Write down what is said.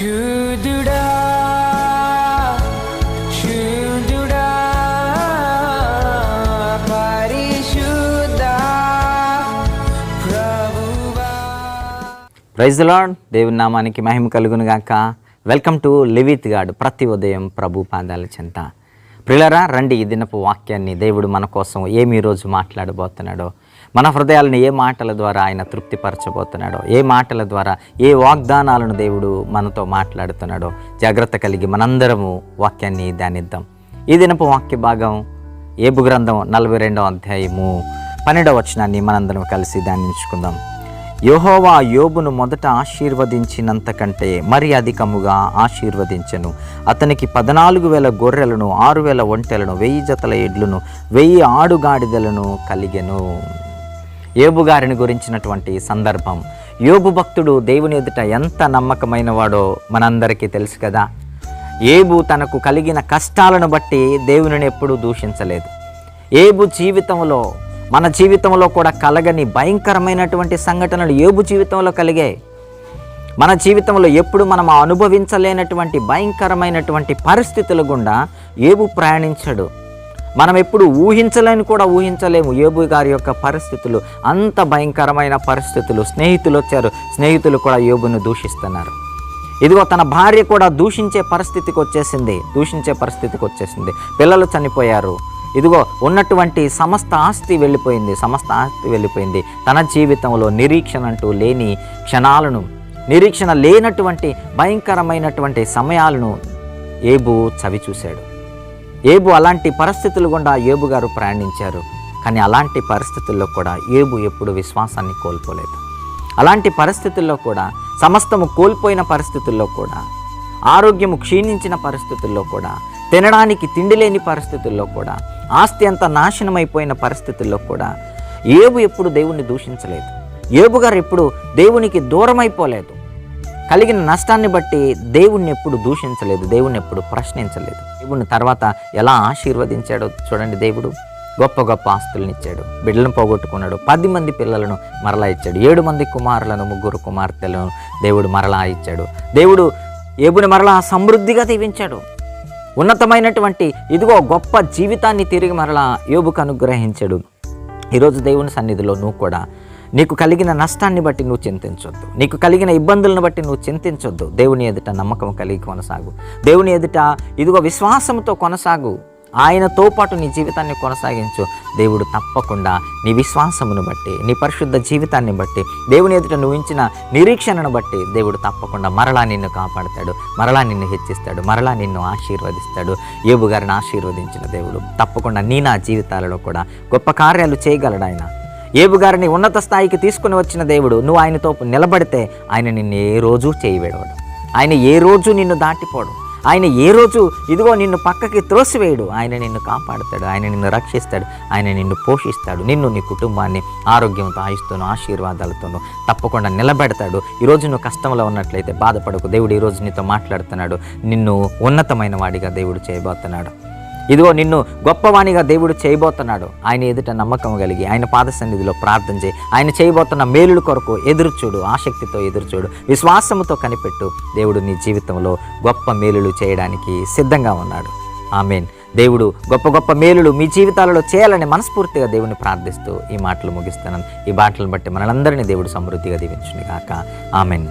శుద్ధుడా శుద్ధుడా పరిశుద్ధ ప్రభువా. Praise lord దేవుని నామానికి మహిమ కలుగును గాక వెల్కమ్ టు లివిత్ గాడ్ ప్రతి ఉదయం ప్రభు పాదాల చెంత. ప్రిలరా రండి ఈ దినపు వాక్యాన్ని దేవుడు మన కోసం ఏమి ఈ రోజు మాట్లాడబోతున్నాడో మన హృదయాలను ఏ మాటల ద్వారా ఆయన తృప్తిపరచబోతున్నాడో ఏ మాటల ద్వారా ఏ వాగ్దానాలను దేవుడు మనతో మాట్లాడుతున్నాడో జాగ్రత్త కలిగి మనందరము వాక్యాన్ని ధ్యానిద్దాం. ఈ దినపు వాక్య భాగం ఏబు గ్రంథం నలభై రెండవ అధ్యాయము పన్నెండవ వచనాన్ని మనందరం కలిసి ధ్యానించుకుందాం. యహోవా యోబును మొదట ఆశీర్వదించినంత కంటే మరి అధికముగా ఆశీర్వదించెను. అతనికి పద్నాలుగు వేల గొర్రెలను ఆరు వేల ఒంటెలను వెయ్యి జతల ఎడ్లను వెయ్యి ఆడుగాడిదలను కలిగెను. యోబు గారిని గురించినటువంటి సందర్భం. యోబు భక్తుడు దేవుని ఎదుట ఎంత నమ్మకమైన వాడో మనందరికీ తెలుసు కదా. ఏబు తనకు కలిగిన కష్టాలను బట్టి దేవునిని ఎప్పుడూ దూషించలేదు. ఏబు జీవితంలో మన జీవితంలో కూడా కలగని భయంకరమైనటువంటి సంఘటనలు ఏబు జీవితంలో కలిగాయి. మన జీవితంలో ఎప్పుడు మనం అనుభవించలేనటువంటి భయంకరమైనటువంటి పరిస్థితుల గుండా ఏబు ప్రయాణించాడు. మనం ఎప్పుడు ఊహించలేని కూడా ఊహించలేము ఏబు గారి యొక్క పరిస్థితులు. అంత భయంకరమైన పరిస్థితులు స్నేహితులు వచ్చారు. స్నేహితులు కూడా ఏబును దూషిస్తున్నారు. ఇదిగో తన భార్య కూడా దూషించే పరిస్థితికి వచ్చేసింది. దూషించే పరిస్థితికి వచ్చేసింది. పిల్లలు చనిపోయారు. ఇదిగో ఉన్నటువంటి సమస్త ఆస్తి వెళ్ళిపోయింది సమస్త ఆస్తి వెళ్ళిపోయింది. తన జీవితంలో నిరీక్షణ అంటూ లేని క్షణాలను నిరీక్షణ లేనటువంటి భయంకరమైనటువంటి సమయాలను ఏబు చవి చూశాడు. ఏబు అలాంటి పరిస్థితులు గుండా ఏబు గారు ప్రయాణించారు. కానీ అలాంటి పరిస్థితుల్లో కూడా ఏబు ఎప్పుడు విశ్వాసాన్ని కోల్పోలేదు. అలాంటి పరిస్థితుల్లో కూడా సమస్తము కోల్పోయిన పరిస్థితుల్లో కూడా ఆరోగ్యము క్షీణించిన పరిస్థితుల్లో కూడా తినడానికి తిండి లేని పరిస్థితుల్లో కూడా ఆస్తి అంతా నాశనమైపోయిన పరిస్థితుల్లో కూడా ఏబు ఎప్పుడు దేవుణ్ణి దూషించలేదు. ఏబు గారు ఎప్పుడు దేవునికి దూరమైపోలేదు. కలిగిన నష్టాన్ని బట్టి దేవుణ్ణి ఎప్పుడు దూషించలేదు దేవుణ్ణి ఎప్పుడు ప్రశ్నించలేదు. దేవుణ్ణి తర్వాత ఎలా ఆశీర్వదించాడో చూడండి దేవుడు. గొప్ప గొప్ప ఆస్తులను ఇచ్చాడు. బిడ్డలను పోగొట్టుకున్నాడు. పది మంది పిల్లలను మరలా ఇచ్చాడు. ఏడు మంది కుమారులను ముగ్గురు కుమార్తెలను దేవుడు మరలా ఇచ్చాడు. దేవుడు ఏబుని మరలా సమృద్ధిగా దీవించాడు. ఉన్నతమైనటువంటి ఇదిగో గొప్ప జీవితాన్ని తిరిగి మరలా యోబుకు అనుగ్రహించాడు. ఈరోజు దేవుని సన్నిధిలో నువ్వు కూడా నీకు కలిగిన నష్టాన్ని బట్టి నువ్వు చింతించొద్దు. నీకు కలిగిన ఇబ్బందులను బట్టి నువ్వు చింతించొద్దు. దేవుని ఎదుట నమ్మకం కలిగి కొనసాగు. దేవుని ఎదుట ఇదిగో విశ్వాసంతో కొనసాగు. ఆయనతో పాటు నీ జీవితాన్ని కొనసాగించు. దేవుడు తప్పకుండా నీ విశ్వాసమును బట్టి నీ పరిశుద్ధ జీవితాన్ని బట్టి దేవుని ఎదుట నువ్వు ఇచ్చిన నిరీక్షణను బట్టి దేవుడు తప్పకుండా మరలా నిన్ను కాపాడతాడు. మరలా నిన్ను హెచ్చిస్తాడు. మరలా నిన్ను ఆశీర్వదిస్తాడు. ఏబు గారిని ఆశీర్వదించిన దేవుడు తప్పకుండా నీ నా జీవితాలలో కూడా గొప్ప కార్యాలు చేయగలడు ఆయన. ఏబు గారిని ఉన్నత స్థాయికి తీసుకుని వచ్చిన దేవుడు నువ్వు ఆయనతో నిలబడితే ఆయన నిన్ను ఏ రోజు చేయి ఆయన ఏ రోజు నిన్ను దాటిపోడు. ఆయన ఏ రోజు ఇదిగో నిన్ను పక్కకి త్రోసివేయడు. ఆయన నిన్ను కాపాడుతాడు ఆయన నిన్ను రక్షిస్తాడు ఆయన నిన్ను పోషిస్తాడు నిన్ను నీ కుటుంబాన్ని ఆరోగ్యంతో ఆయుస్తూను ఆశీర్వాదాలతోనూ తప్పకుండా నిలబెడతాడు. ఈరోజు నువ్వు కష్టంలో ఉన్నట్లయితే బాధపడకు. దేవుడు ఈరోజు నీతో మాట్లాడుతున్నాడు. నిన్ను ఉన్నతమైన వాడిగా దేవుడు చేయబోతున్నాడు. ఇదిగో నిన్ను గొప్పవాణిగా దేవుడు చేయబోతున్నాడు. ఆయన ఎదుట నమ్మకం కలిగి ఆయన పాద సన్నిధిలో ప్రార్థన చేయి. ఆయన చేయబోతున్న మేలుల కొరకు ఎదురుచూడు ఆసక్తితో ఎదురుచూడు విశ్వాసముతో కనిపెట్టు. దేవుడు నీ జీవితంలో గొప్ప మేలులు చేయడానికి సిద్ధంగా ఉన్నాడు. ఆమెన్. దేవుడు గొప్ప గొప్ప మేలులు మీ జీవితాలలో చేయాలని మనస్ఫూర్తిగా దేవుని ప్రార్థిస్తూ ఈ మాటలు ముగిస్తున్నాను ఈ మాటలను బట్టి మనలందరినీ దేవుడు సమృద్ధిగా దీవించును కాక ఆమెన్.